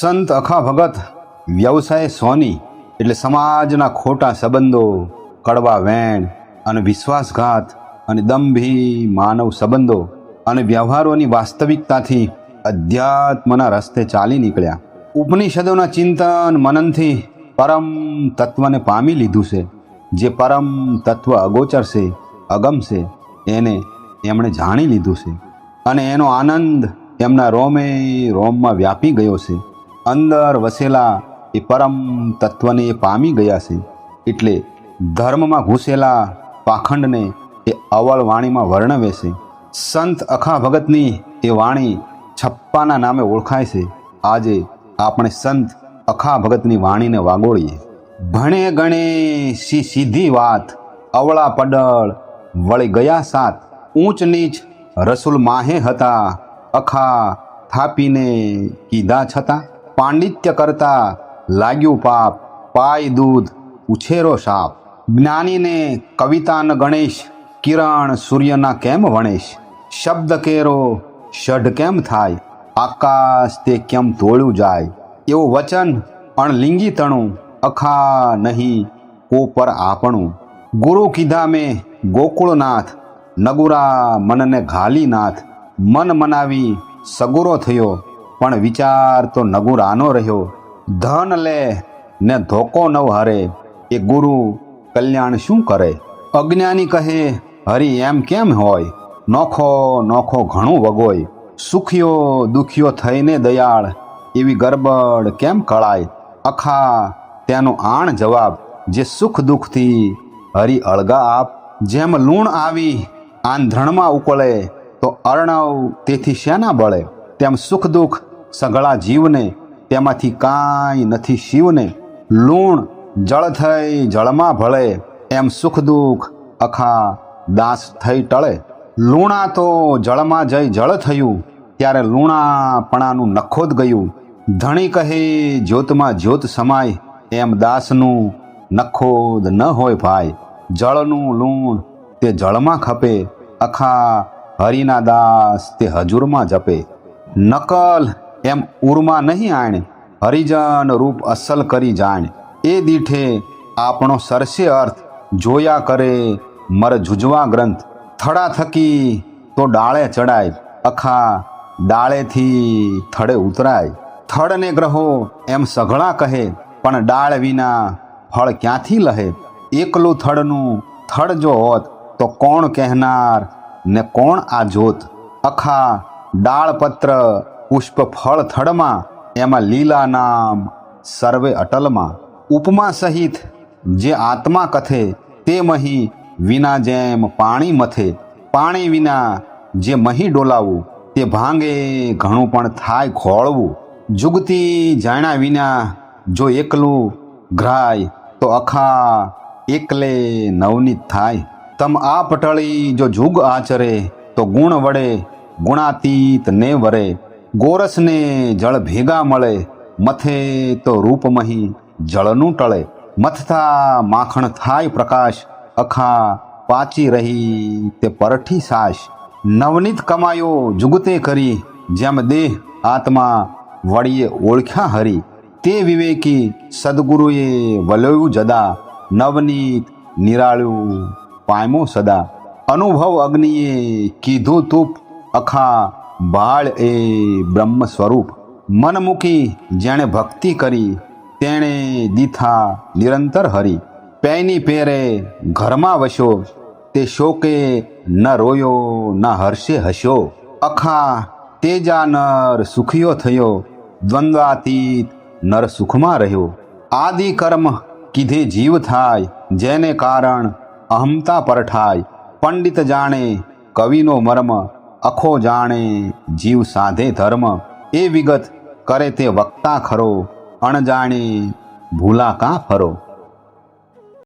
સંત અખા ભગત વ્યવસાય સોની એટલે સમાજના ખોટા સંબંધો, કડવા વેણ અને વિશ્વાસઘાત અને દંભી માનવ સંબંધો અને વ્યવહારોની વાસ્તવિકતાથી અધ્યાત્મના રસ્તે ચાલી નીકળ્યા. ઉપનિષદોના ચિંતન મનનથી પરમ તત્વને પામી લીધું છે. જે પરમ તત્વ અગોચર છે અગમ છે એને એમણે જાણી લીધું છે. અને એનો આનંદ એમના રોમે રોમમાં વ્યાપી ગયો છે. અંદર વસેલા એ પરમ તત્વને પામી ગયા છે. એટલે ધર્મમાં ઘૂસેલા પાખંડને એ અવળ વાણીમાં વર્ણવે છે. સંત અખા ભગતની એ વાણી છપ્પાના નામે ઓળખાય છે. આજે આપણે સંત અખા ભગતની વાણીને વાગોળીએ. ભણે ગણે સી સીધી વાત, અવળા પડળ વળી ગયા સાત. ઊંચ નીચ રસુલ માહે હતા, અખા થાપીને કીધા છતાં. પાંડિત્ય કરતા લાગ્યું પાપ, પાય દૂધ, ઉછેરો સાપ. જ્ઞાનીને કવિતા ન ગણેશ, કિરણ સૂર્યના કેમ વણેશ? શબ્દ કેરો, ષઢ કેમ થાય? આકાશ તે કેમ તોળ્યું જાય? એવું વચન અણલિંગી તણું અખા નહીં કો પર આપણું. ગુરુ કીધા મેં, ગોકુળનાથ, નગુરા મનને ઘાલીનાથ. મન મનાવી સગુરો થયો પણ વિચાર તો નગુરાનો રહ્યો. ધન લે ને ધોકો નવ હરે. એ ગુરુ કલ્યાણ શું કરે? અજ્ઞાની કહે, હરી, એમ કેમ હોય? નોખો નોખો ઘણું વગોય. સુખ્યો, દુખ્યો થઈને દયાળ. એવી ગરબડ કેમ કળાય? અખા, તેનો આણ જવાબ, જે સુખ દુઃખથી હરી અળગા આપ. જેમ લૂણ આવી આંધણમાં ઉકળે, તો અર્ણવ તેથી શેના બળે? તેમ સુખ દુઃખ સઘળા જીવને, તેમાંથી કાંઈ નથી શિવને. લૂણ જળ થઈ જળમાં ભળે, એમ સુખ દુઃખ અખા દાસ થઈ ટળે. લૂણા તો જળમાં જઈ જળ થયું, ત્યારે લૂણાપણાનું નખોદ ગયું. ધણી કહે, જ્યોતમાં જ્યોત સમાય, એમ દાસનું નખોદ ન હોય ભાઈ. જળનું લૂણ તે જળમાં ખપે, અખા હરિના દાસ તે હજુરમાં જપે. નકલ એમ ઉરમાં નહીં આણે, હરિજન રૂપ અસલ કરી જાણ. એ દીઠે આપણો સરસે અર્થ જોયા કરે, મર જુજવા ગ્રંથ. થડા થકી તો ડાળે ચડાય, અખા ડાળેથી થડે ઉતરાય. થડને ગ્રહો એમ સઘળા કહે, પણ ડાળ વિના ફળ ક્યાંથી લહે? એકલું થડનું થડ જો હોત, તો કોણ કહેનાર ને કોણ આ જોત અખા ડાળ પત્ર પુષ્પ ફળ થડમાં એમાં લીલા નામ, સર્વે અટલમાં. ઉપમા સહિત જે આત્મા કથે, તે મહી વિના જેમ પાણી મથે. પાણી વિના જે મહી ડોલાવું, તે ભાંગે ઘણું પણ થાય ખોળવું. જુગતી જાણ્યા વિના જો એકલું ઘ્રાય, તો અખા એકલે નવનીત થાય. તમ આ પટળી જો જુગ આચરે, તો ગુણ વડે ગુણાતીત ને વરે. ગોરસને જળ ભેગા મળે, મથે તો રૂપમહી જળનું ટળે. મથતા માખણ થાય પ્રકાશ, અખા પાચી રહી તે પરઠી સાશ. નવનીત કમાયો જુગતે કરી, જેમ દેહ આત્મા વળીએ ઓળખ્યા હરી. તે વિવેકી સદગુરુએ વલોયું જદા, નવનીત નિરાળ્યું પાયમો સદા. અનુભવ અગ્નિએ કીધું તૂપ, અખા બાળ એ બ્રહ્મ સ્વરૂપ. મન મૂકી જેણે ભક્તિ કરી, તેણે દીથા નિરંતર હરી. પેની પેરે ઘરમાં વસ્યો, તે શોકે ન રોયો, ન હર્ષે હસ્યો. અખા તેજા નર સુખિયો થયો, દ્વંદ્વાતીત નર સુખમાં રહ્યો. આદિ કર્મ કીધે જીવ થાય, જેને કારણ અહમતા પરઠાય પંડિત જાણે કવિનો મર્મ અખો જાણે જીવ સાધે ધર્મ, એ વિગત કરે તે વક્તા ખરો, અણજાણે ભૂલા કાં ફરો.